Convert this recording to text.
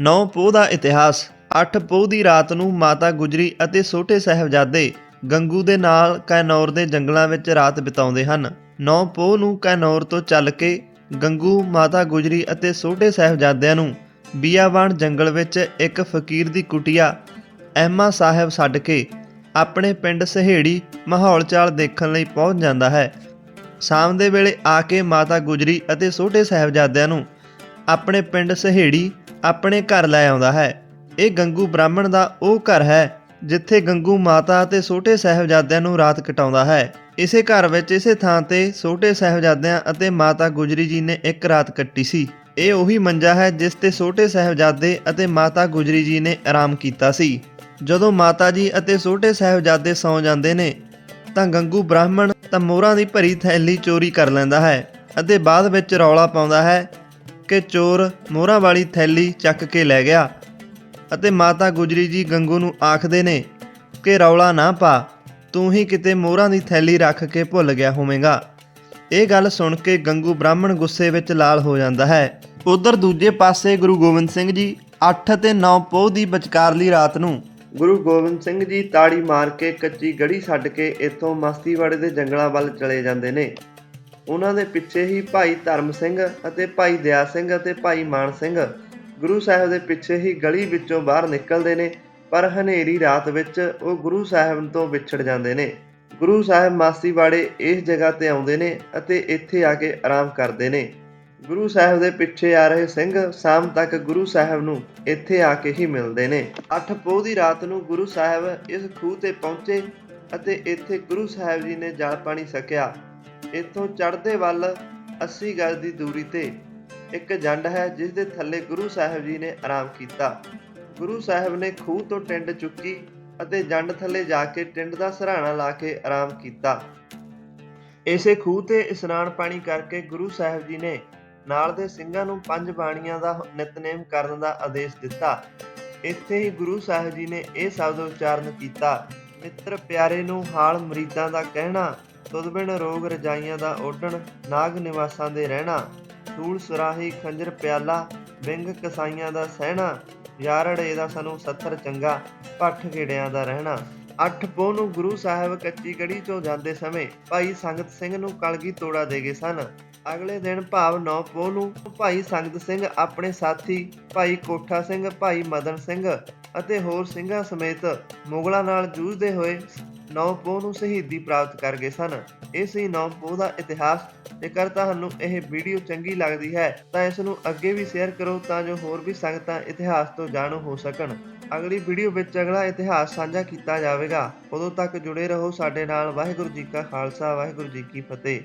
ਨੌ ਪੋਹ ਦਾ ਇਤਿਹਾਸ 8 ਪੋਹ ਦੀ ਰਾਤ ਨੂੰ ਮਾਤਾ ਗੁਜਰੀ ਅਤੇ ਛੋਟੇ ਸਾਹਿਬਜ਼ਾਦੇ ਗੰਗੂ ਦੇ ਨਾਲ ਕੈਨੌਰ ਦੇ ਜੰਗਲਾਂ ਵਿੱਚ ਰਾਤ ਬਿਤਾਉਂਦੇ ਹਨ। 9 ਪੋਹ ਨੂੰ ਕੈਨੌਰ ਤੋਂ ਚੱਲ ਕੇ ਗੰਗੂ, ਮਾਤਾ ਗੁਜਰੀ ਅਤੇ ਛੋਟੇ ਸਾਹਿਬਜ਼ਾਦਿਆਂ ਨੂੰ ਬੀਆਵਾਨ ਜੰਗਲ ਵਿੱਚ ਇੱਕ ਫਕੀਰ ਦੀ ਕੁਟਿਆ ਅਹਿਮਾ ਸਾਹਿਬ ਛੱਡ ਕੇ ਆਪਣੇ ਪਿੰਡ ਸਹੇੜੀ ਮਾਹੌਲ ਚਾਲ ਦੇਖਣ ਲਈ ਪਹੁੰਚ ਜਾਂਦਾ ਹੈ। ਸ਼ਾਮ ਦੇ ਵੇਲੇ ਆ ਕੇ ਮਾਤਾ ਗੁਜਰੀ ਅਤੇ ਛੋਟੇ ਸਾਹਿਬਜ਼ਾਦਿਆਂ ਨੂੰ ਆਪਣੇ ਪਿੰਡ ਸਹੇੜੀ ਆਪਣੇ ਘਰ ਲੈ ਆਉਂਦਾ ਹੈ। ਇਹ ਗੰਗੂ ਬ੍ਰਾਹਮਣ ਦਾ ਉਹ ਘਰ ਹੈ, ਜਿੱਥੇ ਗੰਗੂ ਮਾਤਾ ਅਤੇ ਛੋਟੇ ਸਾਹਿਬਜ਼ਾਦਿਆਂ ਨੂੰ ਰਾਤ ਕਟਾਉਂਦਾ ਹੈ। ਇਸੇ ਘਰ ਵਿੱਚ ਇਸੇ ਥਾਂ ਤੇ ਛੋਟੇ ਸਾਹਿਬਜ਼ਾਦਿਆਂ ਅਤੇ ਮਾਤਾ ਗੁਜਰੀ ਜੀ ਨੇ ਇੱਕ ਰਾਤ ਕੱਟੀ ਸੀ। ਇਹ ਉਹੀ ਮੰਜਾ ਹੈ, ਜਿਸ ਤੇ ਛੋਟੇ ਸਾਹਿਬਜ਼ਾਦੇ ਅਤੇ ਮਾਤਾ ਗੁਜਰੀ ਜੀ ਨੇ ਆਰਾਮ ਕੀਤਾ ਸੀ। ਜਦੋਂ ਮਾਤਾ ਜੀ ਅਤੇ ਛੋਟੇ ਸਾਹਿਬਜ਼ਾਦੇ ਸੌਂ ਜਾਂਦੇ ਨੇ, ਤਾਂ ਗੰਗੂ ਬ੍ਰਾਹਮਣ ਤਾਂ ਮੋਹਰਾਂ ਦੀ ਭਰੀ ਥੈਲੀ ਚੋਰੀ ਕਰ ਲੈਂਦਾ ਹੈ ਅਤੇ ਬਾਅਦ ਵਿੱਚ ਰੌਲਾ ਪਾਉਂਦਾ ਹੈ ਕਿ ਚੋਰ ਮੋਹਰਾਂ ਵਾਲੀ ਥੈਲੀ ਚੱਕ ਕੇ ਲੈ ਗਿਆ ਅਤੇ ਮਾਤਾ ਗੁਜਰੀ ਜੀ ਗੰਗੂ ਨੂੰ ਆਖਦੇ ਨੇ ਕਿ ਰੌਲਾ ਨਾ ਪਾ, ਤੂੰ ਹੀ ਕਿਤੇ ਮੋਹਰਾਂ ਦੀ ਥੈਲੀ ਰੱਖ ਕੇ ਭੁੱਲ ਗਿਆ ਹੋਵੇਂਗਾ। ਇਹ ਗੱਲ ਸੁਣ ਕੇ ਗੰਗੂ ਬ੍ਰਾਹਮਣ ਗੁੱਸੇ ਵਿੱਚ ਲਾਲ ਹੋ ਜਾਂਦਾ ਹੈ। ਉਧਰ ਦੂਜੇ ਪਾਸੇ ਗੁਰੂ ਗੋਬਿੰਦ ਸਿੰਘ ਜੀ 8 ਤੇ 9 ਪੋਹ ਦੀ ਵਿਚਕਾਰਲੀ ਰਾਤ ਨੂੰ ਗੁਰੂ ਗੋਬਿੰਦ ਸਿੰਘ ਜੀ ਤਾੜੀ ਮਾਰ ਕੇ ਕੱਚੀ ਗੜੀ ਛੱਡ ਕੇ ਇੱਥੋਂ ਮਸਤੀਵਾੜੇ ਦੇ ਜੰਗਲਾਂ ਵੱਲ ਚਲੇ ਜਾਂਦੇ ਨੇ। ਉਹਨਾਂ ਦੇ ਪਿੱਛੇ ਹੀ ਭਾਈ ਧਰਮ ਸਿੰਘ ਅਤੇ ਭਾਈ ਦਇਆ ਸਿੰਘ ਅਤੇ ਭਾਈ ਮਾਨ ਸਿੰਘ। ਗੁਰੂ ਸਾਹਿਬ ਦੇ ਪਿੱਛੇ ਹੀ ਗਲੀ ਵਿੱਚੋਂ ਬਾਹਰ ਨਿਕਲਦੇ ਨੇ, ਪਰ ਹਨੇਰੀ ਰਾਤ ਵਿੱਚ ਉਹ ਗੁਰੂ ਸਾਹਿਬ ਤੋਂ ਵਿਛੜ ਜਾਂਦੇ ਨੇ। ਗੁਰੂ ਸਾਹਿਬ ਮਾਸੀਵਾੜੇ ਇਸ ਜਗ੍ਹਾ ਤੇ ਆਉਂਦੇ ਨੇ ਅਤੇ ਇੱਥੇ ਆ ਕੇ ਆਰਾਮ ਕਰਦੇ ਨੇ। ਗੁਰੂ ਸਾਹਿਬ ਦੇ ਪਿੱਛੇ ਆ ਰਹੇ ਸਿੰਘ ਸ਼ਾਮ ਤੱਕ ਗੁਰੂ ਸਾਹਿਬ ਨੂੰ ਇੱਥੇ ਆ ਕੇ ਹੀ ਮਿਲਦੇ ਨੇ। ਅੱਠ ਪੋਹ ਦੀ ਰਾਤ ਨੂੰ ਗੁਰੂ ਸਾਹਿਬ ਇਸ ਖੂਹ ਤੇ ਪਹੁੰਚੇ ਅਤੇ ਇੱਥੇ ਗੁਰੂ ਸਾਹਿਬ ਜੀ ਨੇ ਜਲ ਪਾਣੀ ਸਕਿਆ ਇੱਥੋਂ ਚੜ੍ਹਦੇ ਵੱਲ 80 ਗਜ਼ ਦੀ ਦੂਰੀ ਤੇ ਇੱਕ ਜੰਡ ਹੈ ਜਿਸ ਦੇ ਥੱਲੇ ਗੁਰੂ ਸਾਹਿਬ ਜੀ ਨੇ ਆਰਾਮ ਕੀਤਾ। ਗੁਰੂ ਸਾਹਿਬ ਨੇ ਖੂਹ ਤੋਂ ਟਿੰਡ ਚੁੱਕੀ ਅਤੇ ਜੰਡ ਥੱਲੇ ਜਾ ਕੇ ਟਿੰਡ ਦਾ ਸਹਾਰਾ ਲਾ ਕੇ ਆਰਾਮ ਕੀਤਾ। ਇਸੇ ਖੂਹ ਤੇ ਇਸ਼ਨਾਨ ਪਾਣੀ ਕਰਕੇ ਗੁਰੂ ਸਾਹਿਬ ਜੀ ਨੇ ਨਾਲ ਦੇ ਸਿੰਘਾਂ ਨੂੰ ਪੰਜ ਬਾਣੀਆਂ ਦਾ ਨਿਤਨੇਮ ਕਰਨ ਦਾ ਆਦੇਸ਼ ਦਿੱਤਾ। ਇੱਥੇ ਹੀ ਗੁਰੂ ਸਾਹਿਬ ਜੀ ਨੇ ਇਹ ਸ਼ਬਦ ਉਚਾਰਨ ਕੀਤਾ, ਮਿੱਤਰ ਪਿਆਰੇ ਨੂੰ ਹਾਲ ਮਰੀਦਾਂ ਦਾ ਕਹਿਣਾ ਤੁਧ ਰੋਗ ਰਜਾਈਆਂ ਦਾ ਓਢਣ ਨਾਗ ਨਿਵਾਸਾਂ ਦੇ ਰਹਿਣਾ ਸੂਲ ਸੁਰਾਹੀ, ਖੰਜਰ ਪਿਆਲਾ ਵਿੰਗ ਕਸਾਈਆਂ ਦਾ ਸਹਿਣਾ, ਯਾਰੜੇ ਦਾ ਸਾਨੂੰ ਸੱਥਰ ਚੰਗਾ, ਪੱਠ ਗੇੜਿਆਂ ਦਾ ਰਹਿਣਾ। ਅੱਠ ਪੋਹ ਨੂੰ ਗੁਰੂ ਸਾਹਿਬ ਕੱਚੀ ਗੜੀ ਚੋਂ ਜਾਂਦੇ ਸਮੇਂ ਭਾਈ ਸੰਗਤ ਸਿੰਘ ਨੂੰ ਕਲਗੀ ਤੋੜਾ ਦੇ ਗਏ ਸਨ। ਅਗਲੇ ਦਿਨ ਭਾਵ 9 ਪੋਹ ਨੂੰ ਭਾਈ ਸੰਗਤ ਸਿੰਘ ਆਪਣੇ ਸਾਥੀ, ਭਾਈ ਕੋਠਾ ਸਿੰਘ, ਭਾਈ ਮਦਨ ਸਿੰਘ ਅਤੇ ਹੋਰ ਸਿੰਘਾਂ ਸਮੇਤ ਮੁਗਲਾਂ ਨਾਲ ਜੂਝਦੇ ਹੋਏ 9 ਨੂੰ ਸ਼ਹੀਦੀ ਪ੍ਰਾਪਤ ਕਰ ਗਏ ਸਨ। ਇਸ ਹੀ 9 ਦਾ ਇਤਿਹਾਸ ਜੇਕਰ ਤੁਹਾਨੂੰ ਇਹ ਵੀਡੀਓ ਚੰਗੀ ਲੱਗਦੀ ਹੈ ਤਾਂ ਇਸ ਨੂੰ ਅੱਗੇ ਵੀ ਸ਼ੇਅਰ ਕਰੋ ਤਾਂ ਜੋ ਹੋਰ ਵੀ ਸੰਗਤਾਂ ਇਤਿਹਾਸ ਤੋਂ ਜਾਣੂ ਹੋ ਸਕਣ। ਅਗਲੀ ਵੀਡੀਓ ਵਿੱਚ ਅਗਲਾ ਇਤਿਹਾਸ ਸਾਂਝਾ ਕੀਤਾ ਜਾਵੇਗਾ। ਉਦੋਂ ਤੱਕ ਜੁੜੇ ਰਹੋ ਸਾਡੇ ਨਾਲ। ਵਾਹਿਗੁਰੂ ਜੀ ਕਾ ਖਾਲਸਾ, ਵਾਹਿਗੁਰੂ ਜੀ ਕੀ ਫਤਿਹ।